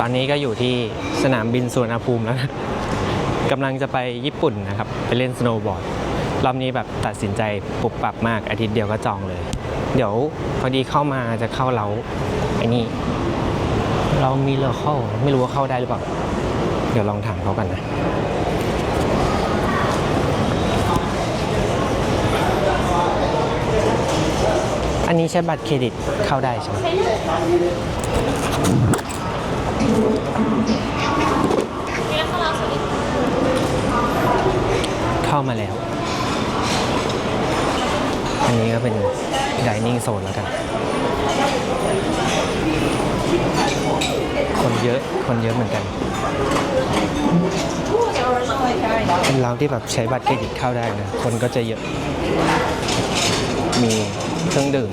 ตอนนี้ก็อยู่ที่สนามบินสุวรรณภูมิแล้วนะกำลังจะไปญี่ปุ่นนะครับ ไปเล่นสโนว์บอร์ดรอบนี้แบบตัดสินใจปุบปับมากอาทิตย์เดียวก็จองเลย เดี๋ยวพอดีเข้ามาจะเข้าเราไอ้นี่ เรามีเราเข้าไม่รู้ว่าเข้าได้หรือเปล่า เดี๋ยวลองถามเขากันนะอันนี้ใช้บัตรเครดิตเข้าได้ใช่ไหม เข้ามาแล้ว อันนี้ก็เป็น dining zone แล้วกัน คนเยอะ คนเยอะเหมือนกัน เป็นร้านที่แบบใช้บัตรเครดิตเข้าได้นะ คนก็จะเยอะ มีเครื่องดื่ม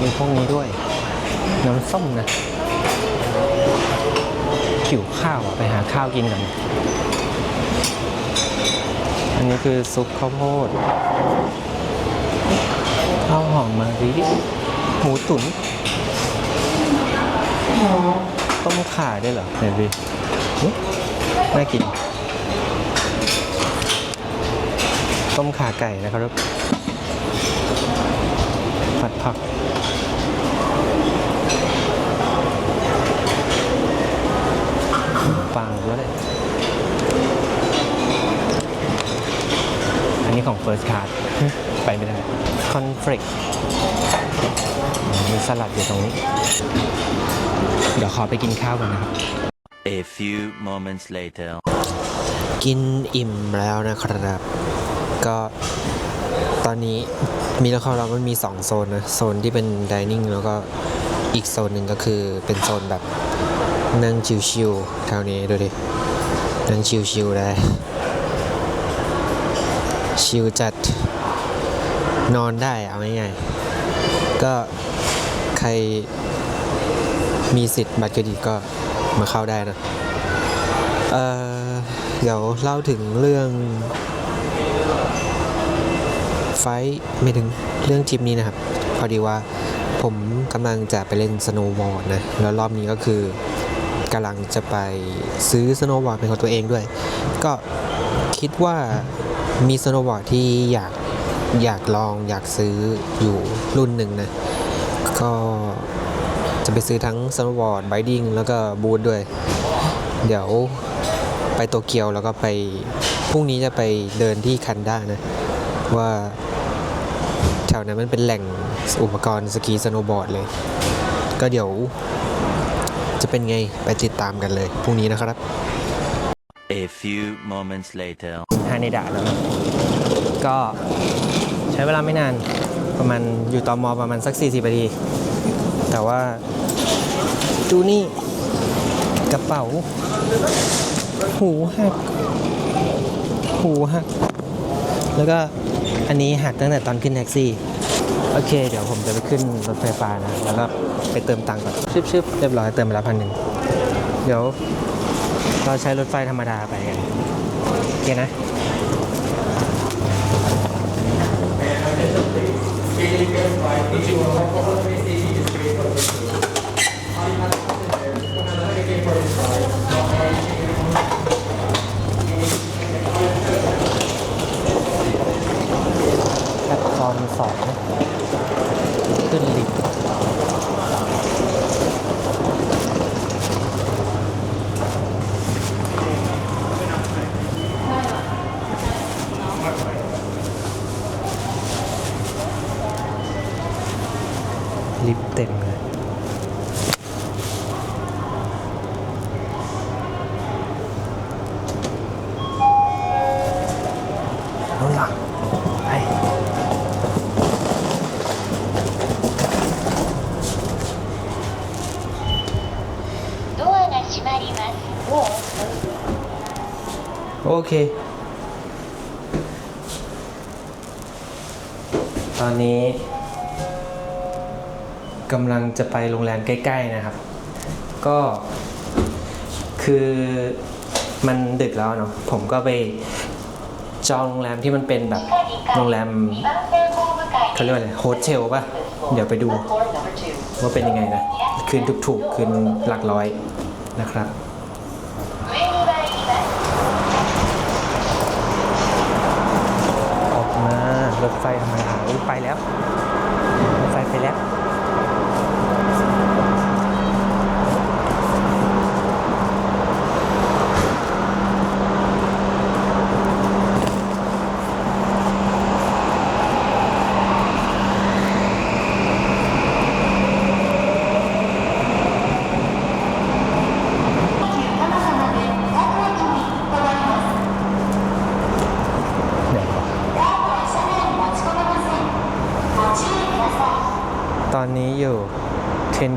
มีพวกนี้ด้วย น้ำส้มนะหิวข้าวไปหาข้าวกินกันอันนี้คือซุปข้าวโพดข้าวหอมมะลิหมูตุ๋นต้มข่าได้เหรอไหนดิน่ากิน ต้มข่าไก่นะครับ ผัดผัก ปังด้วยอันนี้ของ First Card ไปไม่ได้คอนฟ lict มีสลัดอยู่ตรงนี้ เดี๋ยวขอไปกินข้าวก่อนนะครับ A few moments later. กินอิ่มแล้วนะครับ ก็ตอนนี้มีแล้วเขาเรามันมี 2 โซนนะ โซนที่เป็นดิเนิ่งแล้วก็อีกโซนหนึ่งก็คือเป็นโซนแบบ นั่งชิวๆแถวนี้ดูดิ นั่งชิวๆได้ชิวจัดนอนได้เอาง่ายๆก็ใครมีสิทธิ์บัตรเครดิตก็มาเข้าได้นะ เออเดี๋ยวเล่าถึงเรื่อง ไฟไม่ถึงเรื่องทริปนี้นะครับ พอดีว่าผมกำลังจะไปเล่นสโนว์บอร์ดนะ แล้วรอบนี้ก็คือ กำลังจะไปซื้อสโนว์บอร์ดเป็นของตัวเองด้วย ก็คิดว่ามีสโนว์บอร์ดที่อยากอยากลองอยากซื้ออยู่รุ่นหนึ่งนะ ก็จะไปซื้อทั้งสโนว์บอร์ดไบดิ้งแล้วก็บูทด้วย เดี๋ยวไปโตเกียวแล้วก็ไปพรุ่งนี้จะไปเดินที่คันด้านะ ว่าแถวนั้นมันเป็นแหล่งอุปกรณ์สกีสโนว์บอร์ดเลย ก็เดี๋ยว จะเป็นไงไปติดตามกันเลยพรุ่งนี้นะครับ A few moments later. ฮาเนดะแล้วนะก็ใช้เวลาไม่นานประมาณอยู่ตอมอประมาณสัก 40นาที แต่ว่าดูนี่กระเป๋า หูหัก หูหัก แล้วก็อันนี้หักตั้งแต่ตอนขึ้นแท็กซี่ โอเค เดี๋ยวผมจะไปขึ้นรถไฟฟ้านะ แล้วก็ไปเติมตังค์ก่อนชึบๆเรียบร้อยเติมไปแล้วพันหนึ่งเดี๋ยวเราใช้รถไฟธรรมดาไปกันโอเคนะ แพลตฟอร์มสองขึ้นลิฟต์ ลิฟต์เต็มเลยรถหลังไปโอเค ตอนนี้ กำลังจะไปโรงแรมใกล้ ๆนะครับ ก็คือมันดึกแล้วเนาะผมก็ไปจองโรงแรมที่มันเป็นแบบโรงแรมเขาเรียกว่าอะไรโฮเทลป่ะ เดี๋ยวไปดูว่าเป็นยังไงนะ คืนถูกๆ คืนหลักร้อยนะครับออกมารถไฟทำไมหายไปแล้วรถไฟไปแล้ว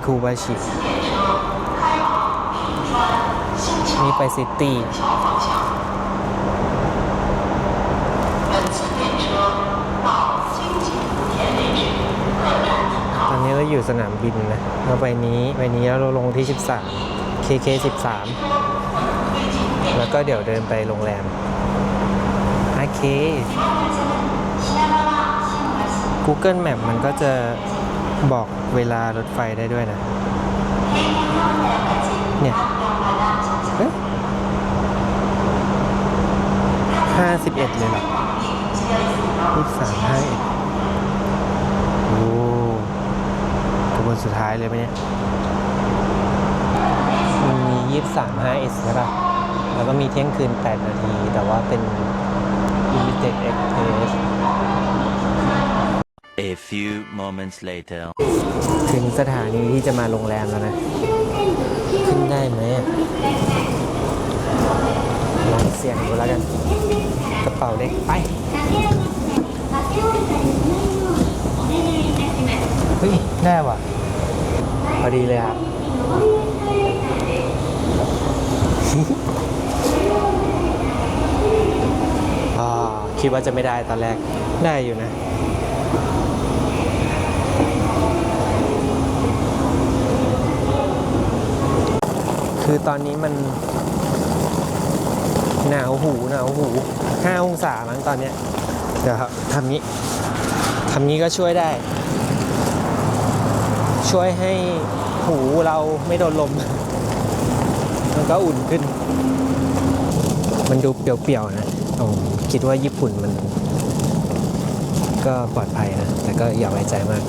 คูบาชินี่ไปซิตี้ตอนนี้เราอยู่สนามบินนะแล้วไปนี้ไปนี้แล้วเราลงที่ 13 KK 13 แล้วก็เดี๋ยวเดินไปโรงแรม โอเค Google Map มันก็จะ บอกเวลารถไฟได้ด้วยนะ เนี่ยห้าสิบเอ็ดเลยเหรอยี่สามห้าเอ็ดโอ้ขบวนสุดท้ายเลยไหมเนี่ยมันมียี่สามห้าเอ็ดใช่ป่ะ แล้วก็มีเที่ยงคืน8นาที แต่ว่าเป็น Limited e x p r e s A few moments later. ถึงสถานีที่จะมาโรงแรมแล้วนะ ขึ้นได้ไหมลองเสี่ยงดูแล้วกัน กระเป๋าเล็กไป เฮ้ย ได้ว่ะ พอดีเลยครับ คิดว่าจะไม่ได้ตอนแรก ได้อยู่นะ คือตอนนี้มัน หนาวหูหนาวหูห้าองศามั้งตอนเนี้ยเดี๋ยวครับทำนี้ทำนี้ก็ช่วยได้ ช่วยให้หูเราไม่โดนลม มันก็อุ่นขึ้น มันดูเปรียวๆนะผมคิดว่าญี่ปุ่นมัน ก็ปลอดภัยนะ แต่ก็อย่าไว้ใจมาก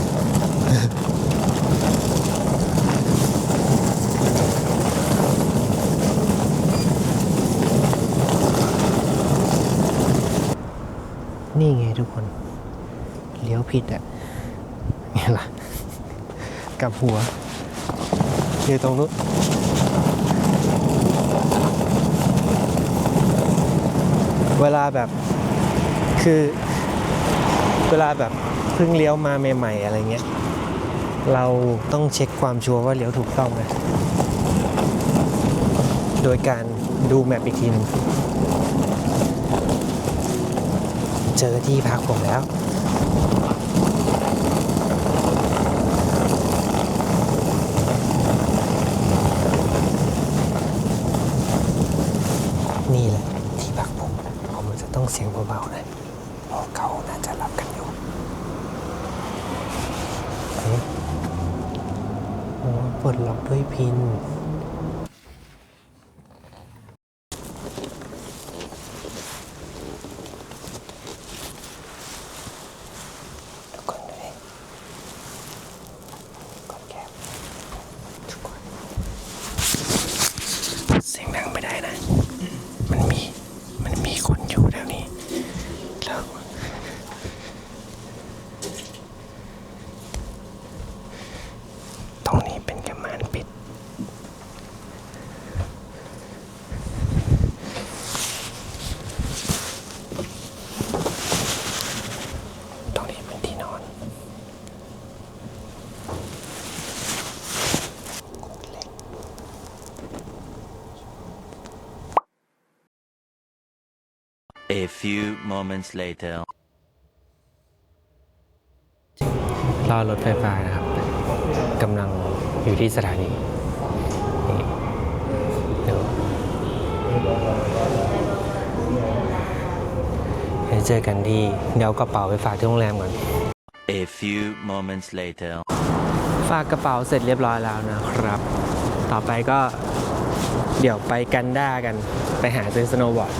นี่ไงทุกคน เลี้ยวผิดอะไงล่ะ กลับหัวอยู่ตรงนู้นเวลาแบบคือเวลาแบบเพิ่งเลี้ยวมาใหม่ ๆ อะไรเงี้ย เราต้องเช็คความชัวร์ว่าเลี้ยวถูกต้องนะ โดยการดูแมปอีกทีนึง เจอที่พักผมแล้วนี่แหละที่พักผมผมจะต้องเสียงเบาๆนะเพราะเขาน่าจะรับกันอยู่โอ้เปิดล็อกด้วยพิน ทุกคนดูดิกดแคปทุกคน เสียงดังไม่ได้นะ มันมี มันมีคนอยู่แถวนี้ แล้ว ตรงนี้เป็นกระมานปิด ตรงนี้เป็นที่นอน เล็ก A few moments later. รอรถไฟฟ้านะครับกำลังอยู่ที่สถานีนี่เดี๋ยวเดี๋ยวเจอกันที่เดี๋ยวเอากระเป๋าไปฝากที่โรงแรมก่อน A few moments later. ฝากกระเป๋าเสร็จเรียบร้อยแล้วนะครับ ต่อไปก็เดี๋ยวไปกันด้ากันไปหาซื้อสโนว์บอร์ด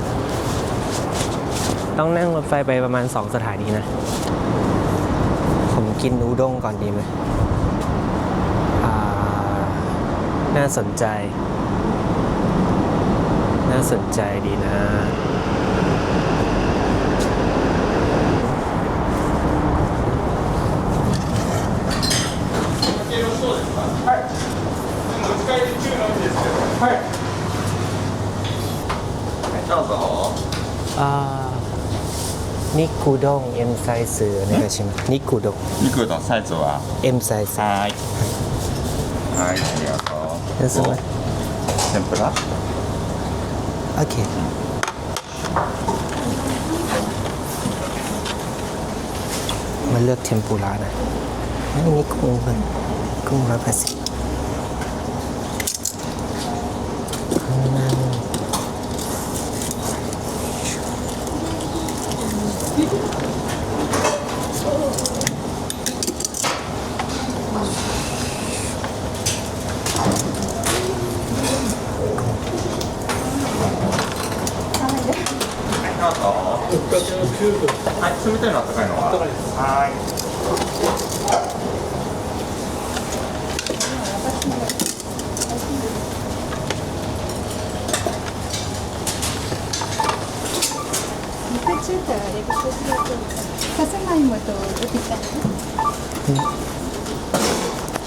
ต้องนั่งรถไฟไปประมาณ 2 สถานีนะ ผมกินนูด้งก่อนดีไหมน่าสนใจ น่าสนใจดีนะあ ーニコドン M サイズお願いしますニコドン肉のサイズは M サイズはいはいありがとうですね天ぷら โอเคมาเลือกเทมปุระนะอันนี้กุ้งมันกุ้งร้อยแปดสิบ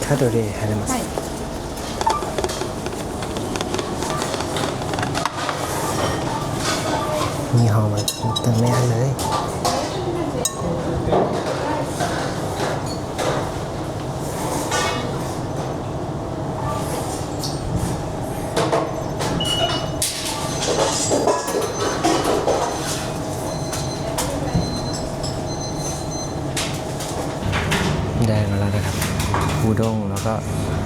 カロリー入れます、はい、本は ด้งแล้วก็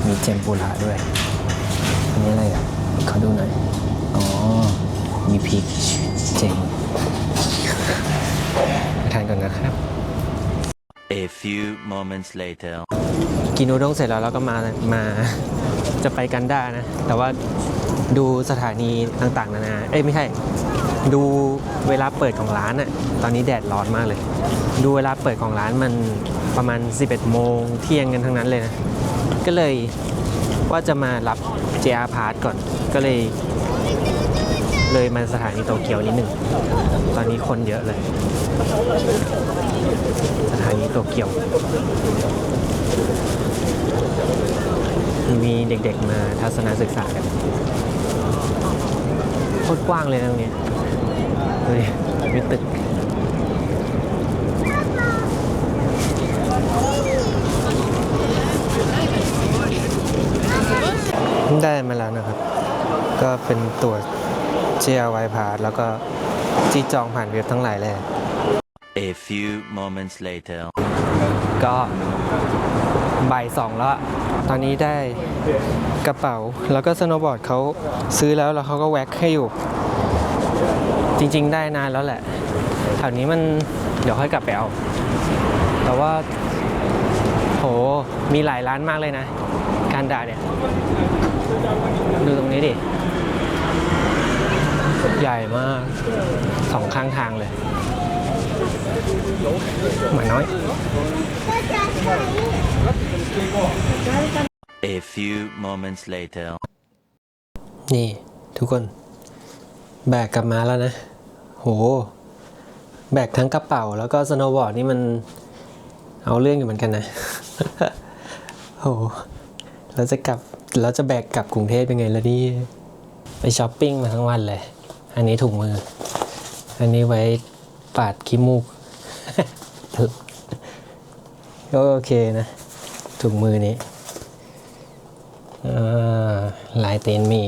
มีเจมปุระด้วย อันนี้อะไรอะเขาดูหน่อย อ๋อ มีพริกเจ๋งมาทานก่อนนะครับ A few moments later. กินอูด้งเสร็จแล้วเราก็มา มาจะไปกันด้านะ แต่ว่าดูสถานีต่างๆ นานา เอ้ยไม่ใช่ ดูเวลาเปิดของร้านอะ ตอนนี้แดดร้อนมากเลย ดูเวลาเปิดของร้านมันประมาณ 11 โมงเที่ยงกันทั้งนั้นเลยนะ ก็เลยว่าจะมารับ JR Pass ก่อน ก็เลย เลยมาสถานีโตเกียวนิดหนึ่ง ตอนนี้คนเยอะเลย สถานีโตเกียว มีเด็กๆมาทัศนศึกษากันโคตรกว้างเลยนะตรงนี้ยดูดิมีตึก ได้มาแล้วนะครับ ก็เป็นตัว JRY Pass แล้วก็จีจองผ่านเว็บทั้งหลายแหละ A few moments later. ก็บ่ายสองแล้วอะตอนนี้ได้กระเป๋าแล้วก็สโนว์บอร์ดเขาซื้อแล้วแล้วเขาก็แว็กให้อยู่ จริงๆได้นานแล้วแหละแถวนี้มันเดี๋ยวค่อยกลับไปเอา แต่ว่า โห มีหลายร้านมากเลยนะ การด่าเนี่ย ดูตรงนี้ดิ ใหญ่มากสองข้างทางเลยหมาน้อย A few moments later. นี่ ทุกคน แบกกลับมาแล้วนะ โห แบกทั้งกระเป๋าแล้วก็สโนว์บอร์ดนี่มันเอาเรื่องอยู่เหมือนกันนะ โห เราจะกลับ เราจะแบกกลับกรุงเทพยังไงล่ะนี่ไปช้อปปิ้งมาทั้งวันเลย อันนี้ถุงมือ อันนี้ไว้ปาดขี้มูก ก็โอเคนะ ถุงมือนี้ลายเตีนหมี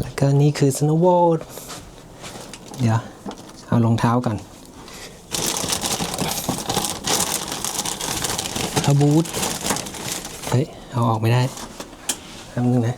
แล้วก็นี่คือ snowboard เดี๋ยว เอารองเท้าก่อนเอาบูท เอาออกไม่ได้แป๊บนึงนะ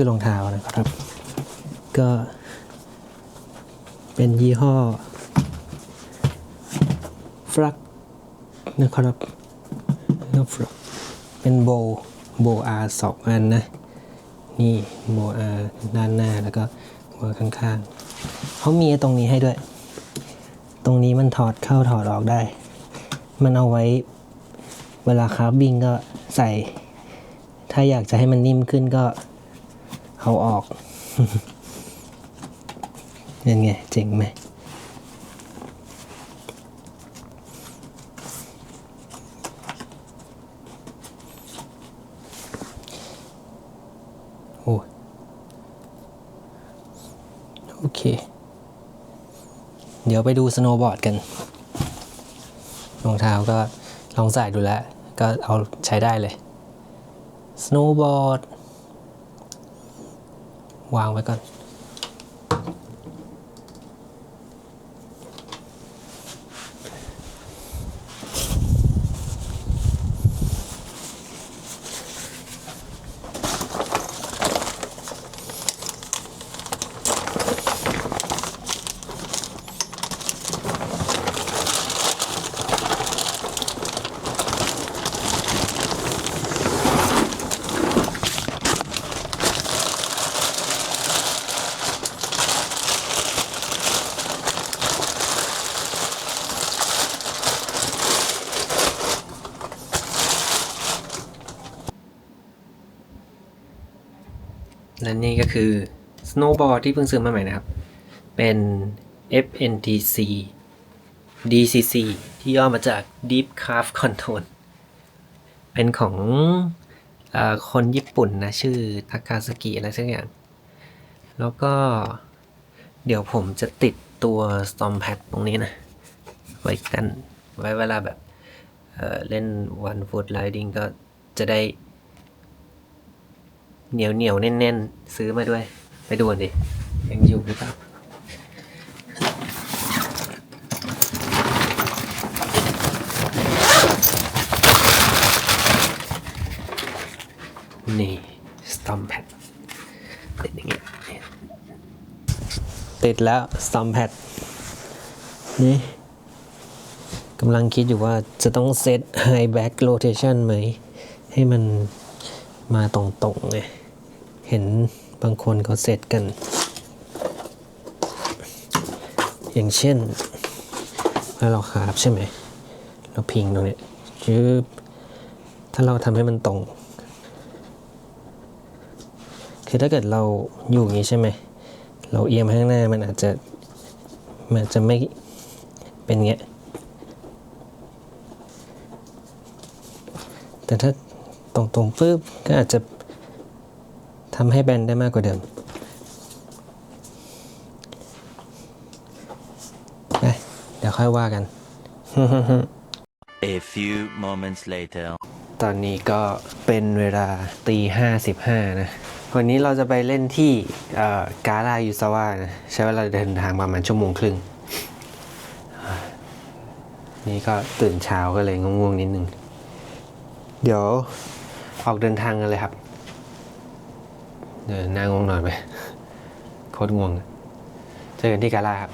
คือรองเท้านะครับ ก็เป็นยี่ห้อฟลักนะครับก็ฟลักเป็นโบโบอาสองอันนะ นี่โบอาด้านหน้าแล้วก็โบข้างๆเขามีตรงนี้ให้ด้วย ตรงนี้มันถอดเข้าถอดออกได้ มันเอาไว้เวลาคาร์บบิ้งก็ใส่ ถ้าอยากจะให้มันนิ่มขึ้นก็ เอาออกเป็นไง เจ๋งไหมโอ้โอเค เดี๋ยวไปดูสโนว์บอร์ดกัน รองเท้าก็ลองใส่ดูแล้ว ก็เอาใช้ได้เลย สโนว์บอร์ด วางไว้ก่อน ก็คือ snowboard ที่เพิ่งซื้อมาใหม่นะครับ เป็น FNTC DCC ที่ย่อมาจาก Deep Craft Control เป็นของอคนญี่ปุ่นนะ ชื่อทากาสกิอะไรสักอย่าง แล้วก็เดี๋ยวผมจะติดตัว Storm Pad ตรงนี้นะ ไว้กันไว้เวลาแบบเเล่น One Foot Riding ก็จะได้ เหนียวเหนียวๆแน่นๆ ซื้อมาด้วย ไปดูกันดิยังอยู่หรือเปล่านี่ Storm Pad ติดอย่างเงี้ยติดแล้ว Storm Pad นี่กำลังคิดอยู่ว่าจะต้องเซต High Back Rotation ไหม ให้มัน มาตรงๆไงเห็นบางคนเขาเซตกัน อย่างเช่นเวลาเราคาบใช่ไหม เราพิงตรงนี้ยืบถ้าเราทำให้มันตรง คือถ้าเกิดเราอยู่อย่างนี้ใช่ไหม เราเอียงไปข้างหน้ามันอาจจะมันจจะไม่เป็นเงี้ย แต่ถ้า ตรงๆปุ๊บก็อาจจะทำให้แบนได้มากกว่าเดิมไปเดี๋ยวค่อยว่ากัน A few moments later. ตอนนี้ก็เป็นเวลาตีห้าสิบห้านะ วันนี้เราจะไปเล่นที่เอ่อกาลายูซาวะนะ ใช้เวลาเดินทางประมาณชั่วโมงครึ่ง นี่ก็ตื่นเช้าก็เลยง่วงๆนิดนึง เดี๋ยว ออกเดินทางกันเลยครับเดินหน้างงหน่อยไหมโคตรง่วงเจอกันที่กาลาครับ